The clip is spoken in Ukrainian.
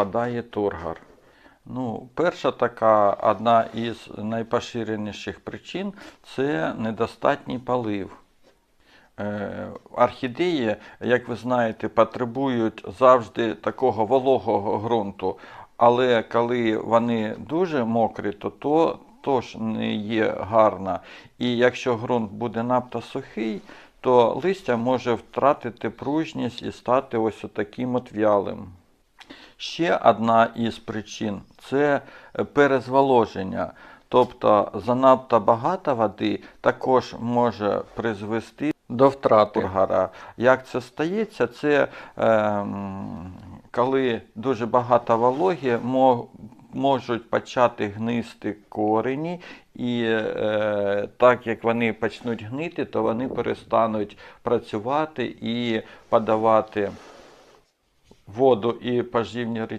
впадає тургор? Ну, перша така одна із найпоширеніших причин це недостатній полив. Е, Орхідеї, як ви знаєте, потребують завжди такого вологого ґрунту, але коли вони дуже мокрі, то то теж не є гарно. І якщо ґрунт буде надто сухий, то листя може втратити пружність і стати ось таким от вялим. Ще одна із причин це е, перезволоження. Тобто занадто багато води також може призвести до втрати тургора. Як це стається? Це ем, коли дуже багато вологі, можуть почати гнисти корені, і е, так як вони почнуть гнити, то вони перестануть працювати і подавати воду і поживні речовини.